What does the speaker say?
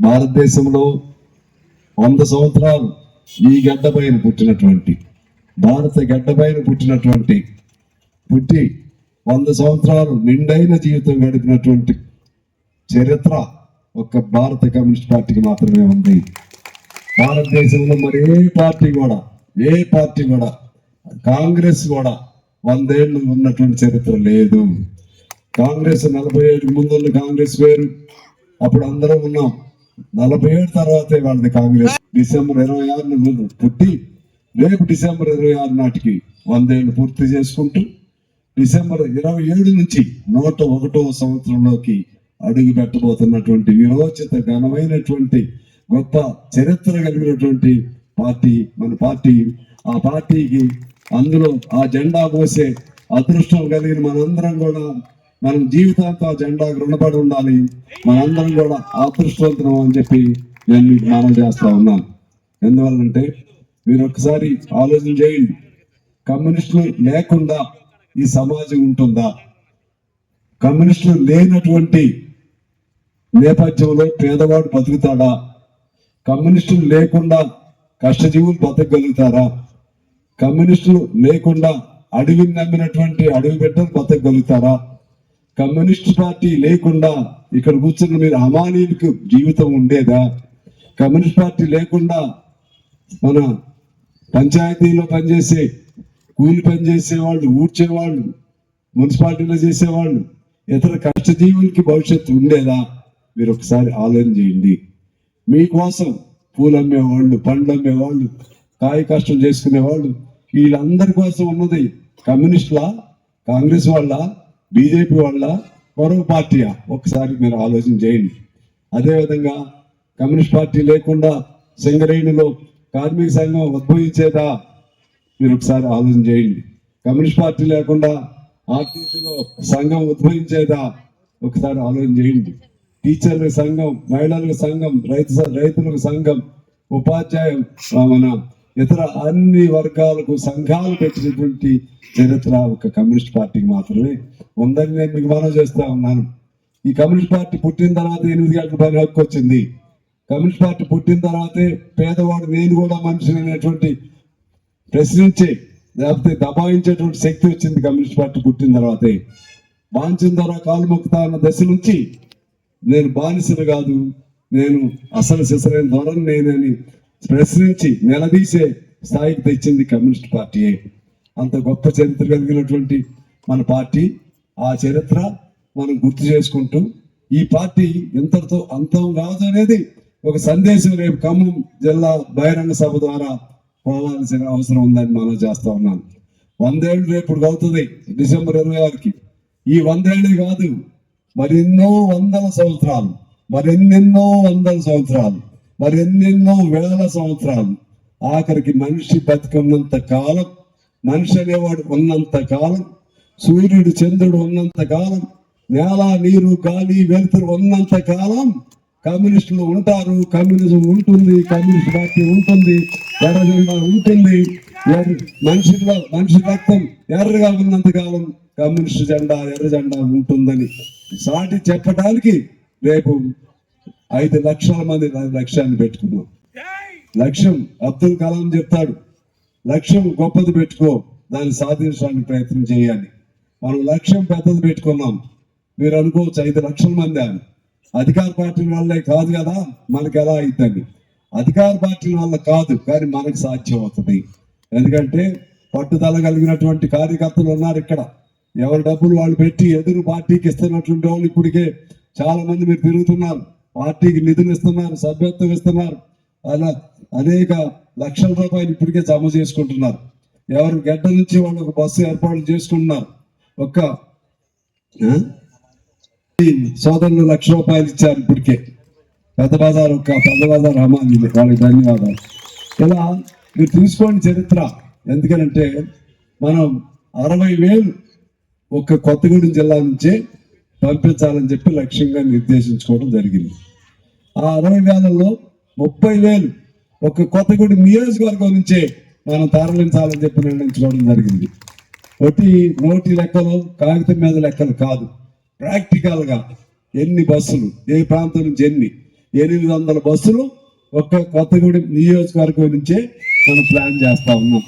భారతదేశంలో వంద సంవత్సరాలు ఈ గడ్డ పైన పుట్టినటువంటి భారత గడ్డ పైన పుట్టినటువంటి పుట్టి వంద సంవత్సరాలు నిండైన జీవితం గడిపినటువంటి చరిత్ర ఒక్క భారత కమ్యూనిస్ట్ పార్టీకి మాత్రమే ఉంది. భారతదేశంలో మరి ఏ పార్టీ కూడా ఏ పార్టీ కూడా కాంగ్రెస్ కూడా వందేళ్ళు ఉన్నటువంటి చరిత్ర లేదు. కాంగ్రెస్ నలభై ఏడు ముందున్న కాంగ్రెస్ వేరు. అప్పుడు అందరం ఉన్నాం. నలభై ఏడు తర్వాతే వాళ్ళది కాంగ్రెస్. డిసెంబర్ ఇరవై ఆరున పుట్టి రేపు డిసెంబర్ ఇరవై ఆరు నాటికి వందేళ్ళు పూర్తి చేసుకుంటూ డిసెంబర్ ఇరవై ఏడు నుంచి నూట ఒకటో సంవత్సరంలోకి అడుగు పెట్టబోతున్నటువంటి విరోచిత ఘనమైనటువంటి గొప్ప చరిత్ర కలిగినటువంటి పార్టీ మన పార్టీ. ఆ పార్టీకి అందులో ఆ జెండా మోసే అదృష్టం కలిగిన మనందరం కూడా మనం జీవితాంత జెండాకు రుణపడి ఉండాలి. మనందరం కూడా అదృష్టవంతులం అని చెప్పి నేను మీకు మనం చేస్తా ఉన్నాను ఎందువల్లంటే మీరు ఒకసారి ఆలోచన చేయండి. కమ్యూనిస్టులు లేకుండా ఈ సమాజం ఉంటుందా? కమ్యూనిస్టులు లేనటువంటి నేపథ్యంలో పేదవాడు బతుకుతాడా? కమ్యూనిస్టులు లేకుండా కష్టజీవులు బతకగలుగుతారా? కమ్యూనిస్టులు లేకుండా అడవిని నమ్మినటువంటి అడవి బిడ్డలు బతకగలుగుతారా? కమ్యూనిస్ట్ పార్టీ లేకుండా ఇక్కడ కూర్చున్న మీరు అమానీయులకు జీవితం ఉండేదా? కమ్యూనిస్ట్ పార్టీ లేకుండా మన పంచాయతీలో పనిచేసే కూలి పని చేసేవాళ్ళు ఊడ్చేవాళ్ళు మున్సిపాలిటీలో చేసేవాళ్ళు ఇతర కష్టజీవులకి భవిష్యత్తు ఉండేదా? మీరు ఒకసారి ఆలోచన చేయండి. మీకోసం పూలు అమ్మేవాళ్ళు పండ్లు అమ్మేవాళ్ళు కాయ కష్టం చేసుకునే వాళ్ళు వీళ్ళందరి కోసం ఉన్నది కమ్యూనిస్టులా కాంగ్రెస్ వాళ్ళ? బీజేపీ వాళ్ళ మరో పార్టీయా ఒకసారి మీరు ఆలోచన చేయండి. అదేవిధంగా కమ్యూనిస్ట్ పార్టీ లేకుండా సింగరేణిలో కార్మిక సంఘం ఉద్భవించేదా మీరు ఒకసారి ఆలోచన చేయండి. కమ్యూనిస్ట్ పార్టీ లేకుండా ఆర్టీసీలో సంఘం ఉద్భవించేదా? ఒకసారి ఆలోచన చేయండి. టీచర్ల సంఘం మహిళల సంఘం రైతు స- రైతులకు సంఘం ఉపాధ్యాయ మన ఇతర అన్ని వర్గాలకు సంఘాలు పెట్టినటువంటి చరిత్ర ఒక కమ్యూనిస్ట్ పార్టీకి మాత్రమే. ఉందని నేను మీకు మనం చేస్తా ఉన్నాను. ఈ కమ్యూనిస్ట్ పార్టీ పుట్టిన తర్వాత ఎనిమిది గంటల పని హక్కు వచ్చింది. కమ్యూనిస్ట్ పార్టీ పుట్టిన తర్వాతే పేదవాడు నేను కూడా మనిషిని అనేటువంటి ప్రశ్నించే లేకపోతే దబాయించేటువంటి శక్తి వచ్చింది కమ్యూనిస్ట్ పార్టీ పుట్టిన తర్వాతే. బాంచిన ద్వారా కాలు మొక్కుతా అన్న దశ నుంచి నేను బానిసను కాదు నేను అసలు సిసలైన ధోరణి నేనని ప్రశ్నించి నిలదీసే స్థాయికి తెచ్చింది కమ్యూనిస్ట్ పార్టీయే అంత గొప్ప చరిత్ర కలిగినటువంటి మన పార్టీ. ఆ చరిత్ర మనం గుర్తు చేసుకుంటూ ఈ పార్టీ ఇంతటితో అంతం కాదు అనేది ఒక సందేశం రేపు ఖమ్మం జిల్లా బహిరంగ సభ ద్వారా పోవాల్సిన అవసరం ఉందని మనం చేస్తా ఉన్నాను వందేళ్ళు రేపు అవుతుంది డిసెంబర్ ఇరవై ఆరుకి. ఈ వందేళ్ళు కాదు మరెన్నో వందల సంవత్సరాలు మరెన్నెన్నో వందల సంవత్సరాలు మరెన్నెన్నో వేల సంవత్సరాలు ఆఖరికి మనిషి బతికున్నంత కాలం మనిషి అనేవాడు ఉన్నంత కాలం సూర్యుడు చంద్రుడు ఉన్నంత కాలం నేల నీరు గాలి వెలుతురు ఉన్నంత కాలం కమ్యూనిస్టులు ఉంటారు కమ్యూనిజం ఉంటుంది కమ్యూనిస్ట్ పార్టీ ఉంటుంది ఎర్ర జెండా ఉంటుంది మనిషి మనిషి రక్తం ఎర్రగా ఉన్నంత కాలం కమ్యూనిస్ట్ జెండా ఎర్ర జెండా ఉంటుందని సాటి చెప్పడానికి రేపు ఐదు లక్షల మంది లక్ష్యాన్ని పెట్టుకున్నాం లక్ష్యం అబ్దుల్ కలాం చెప్తాడు. లక్ష్యం గొప్పది పెట్టుకో దాన్ని సాధించడానికి ప్రయత్నం చేయాలి. మనం లక్ష్యం పెద్దది పెట్టుకున్నాం. మీరు అనుకోవచ్చు ఐదు లక్షల మంది అని. అధికార పార్టీల వల్లే కాదు కదా మనకి ఎలా అవుతుంది అధికార పార్టీల వల్ల కాదు కానీ మనకు సాధ్యం అవుతుంది. ఎందుకంటే పట్టుదల కలిగినటువంటి కార్యకర్తలు ఉన్నారు ఇక్కడ. ఎవరి డబ్బులు వాళ్ళు పెట్టి ఎదురు పార్టీకి ఇస్తున్నటువంటి వాళ్ళు ఇప్పటికే చాలా మంది మీరు తిరుగుతున్నారు. పార్టీకి నిధులు ఇస్తున్నారు సభ్యత్వం ఇస్తున్నారు. అలా అనేక లక్షల రూపాయలు ఇప్పటికే జమ చేసుకుంటున్నారు. ఎవరు గడ్డ నుంచి వాళ్ళు ఒక బస్సు ఏర్పాటు చేసుకుంటున్నారు. ఒక్క సోదరులు లక్ష రూపాయలు ఇచ్చారు ఇప్పటికే. పెద్ద బజార్ ఒక్క పెద్ద బజార్ హమాలి వాళ్ళకి ధన్యవాదాలు. ఇలా మీరు తీసుకోండి చరిత్ర. ఎందుకనంటే మనం అరవై వేలు ఒక్క కొత్తగూడెం జిల్లా నుంచే పంపించాలని చెప్పి లక్ష్యంగా నిర్దేశించుకోవడం జరిగింది. ఆ అరవై వేలలో ముప్పై వేలు ఒక కొత్తగూడి నియోజకవర్గం నుంచే మనం తరలించాలని చెప్పి నిర్ణయించుకోవడం జరిగింది. ఒకటి నోటి లెక్కలు కాగితం మీద లెక్కలు కాదు. ప్రాక్టికల్గా ఎన్ని బస్సులు ఏ ప్రాంతం నుంచి ఎన్ని ఎనిమిది వందల బస్సులు ఒక్క కొత్తగూడెం నియోజకవర్గం నుంచే మనం ప్లాన్ చేస్తా ఉన్నాం.